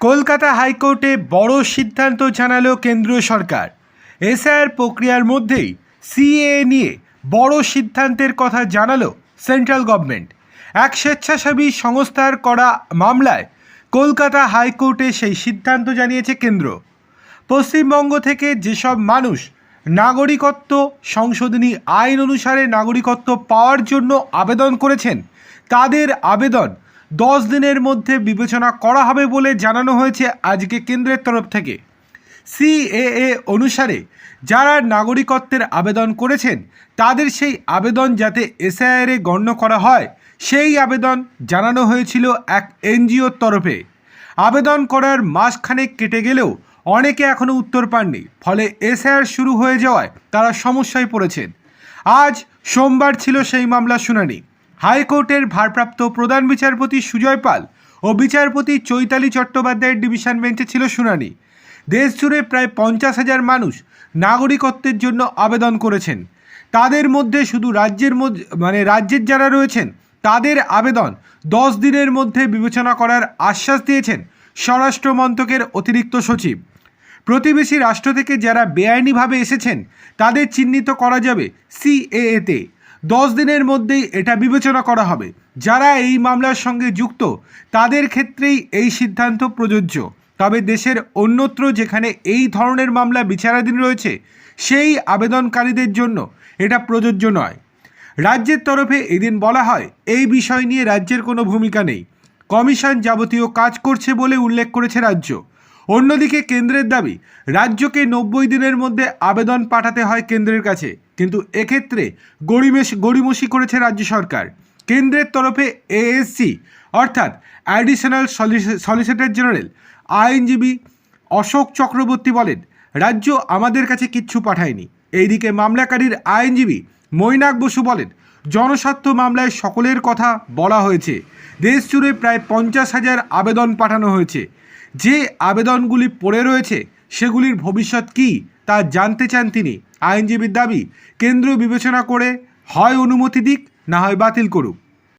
কলকাতা হাইকোর্টে বড় সিদ্ধান্ত জানালো কেন্দ্রীয় সরকার। এসআইআর প্রক্রিয়ার মধ্যেই সিএ নিয়ে বড় সিদ্ধান্তের কথা জানালো সেন্ট্রাল গভর্নমেন্ট। এক স্বেচ্ছাসেবী সংস্থার করা মামলায় কলকাতা হাইকোর্টে সেই সিদ্ধান্ত জানিয়েছে কেন্দ্র। পশ্চিমবঙ্গ থেকে যেসব মানুষ নাগরিকত্ব, সংশোধনী আইন অনুসারে নাগরিকত্ব পাওয়ার জন্য আবেদন করেছেন, তাদের আবেদন দশ দিনের মধ্যে বিবেচনা করা হবে বলে জানানো হয়েছে আজকে কেন্দ্রের তরফ থেকে। সিএএ অনুসারে যারা নাগরিকত্বের আবেদন করেছেন, তাদের সেই আবেদন যাতে এসআইআরে গণ্য করা হয়, সেই আবেদন জানানো হয়েছিল এক এনজিওর তরফে। আবেদন করার মাসখানেক কেটে গেলেও অনেকে এখনও উত্তর পাননি, ফলে এসআইআর শুরু হয়ে যাওয়ায় তারা সমস্যায় পড়েছেন। আজ সোমবার ছিল সেই মামলার শুনানি। হাইকোর্টের ভারপ্রাপ্ত প্রধান বিচারপতি সুজয় পাল ও বিচারপতি চৈতালি চট্টোপাধ্যায়ের ডিভিশন বেঞ্চে ছিল শুনানি। দেশ জুড়ে প্রায় পঞ্চাশ হাজার মানুষ নাগরিকত্বের জন্য আবেদন করেছেন। তাদের মধ্যে শুধু রাজ্যের মধ্যে মানে রাজ্যের যারা রয়েছেন, তাদের আবেদন দশ দিনের মধ্যে বিবেচনা করার আশ্বাস দিয়েছেন স্বরাষ্ট্র মন্ত্রকের অতিরিক্ত সচিব। প্রতিবেশী রাষ্ট্র থেকে যারা বেআইনিভাবে এসেছেন, তাদের চিহ্নিত করা যাবে সিএএতে। দশ দিনের মধ্যেই এটা বিবেচনা করা হবে। যারা এই মামলার সঙ্গে যুক্ত, তাদের ক্ষেত্রেই এই সিদ্ধান্ত প্রযোজ্য। তবে দেশের অন্যত্র যেখানে এই ধরনের মামলা বিচারাধীন রয়েছে, সেই আবেদনকারীদের জন্য এটা প্রযোজ্য নয়। রাজ্যের তরফে এদিন বলা হয়, এই বিষয় নিয়ে রাজ্যের কোনো ভূমিকা নেই। কমিশন যাবতীয় কাজ করছে বলে উল্লেখ করেছে রাজ্য। অন্যদিকে কেন্দ্রের দাবি, রাজ্যকে নব্বই দিনের মধ্যে আবেদন পাঠাতে হয় কেন্দ্রের কাছে। কিন্তু এক্ষেত্রে গড়িমেশ, গড়িমসি করেছে রাজ্য সরকার। কেন্দ্রের তরফে এএসসি, অর্থাৎ অ্যাডিশনাল সলিসিটর জেনারেল আইনজীবী অশোক চক্রবর্তী বলেন, রাজ্য আমাদের কাছে কিচ্ছু পাঠায়নি। এইদিকে মামলাকারীর আইনজীবী মৈনাক বসু বলেন, জনস্বার্থ মামলায় সকলের কথা বলা হয়েছে। দেশ জুড়ে প্রায় পঞ্চাশ হাজার আবেদন পাঠানো হয়েছে। যে আবেদনগুলি পড়ে রয়েছে, সেগুলির ভবিষ্যৎ কী তা জানতে চান তিনি। আইনজীবীর দাবি কেন্দ্র বিবেচনা করে হয় অনুমতি দিক, না হয় বাতিল করুক।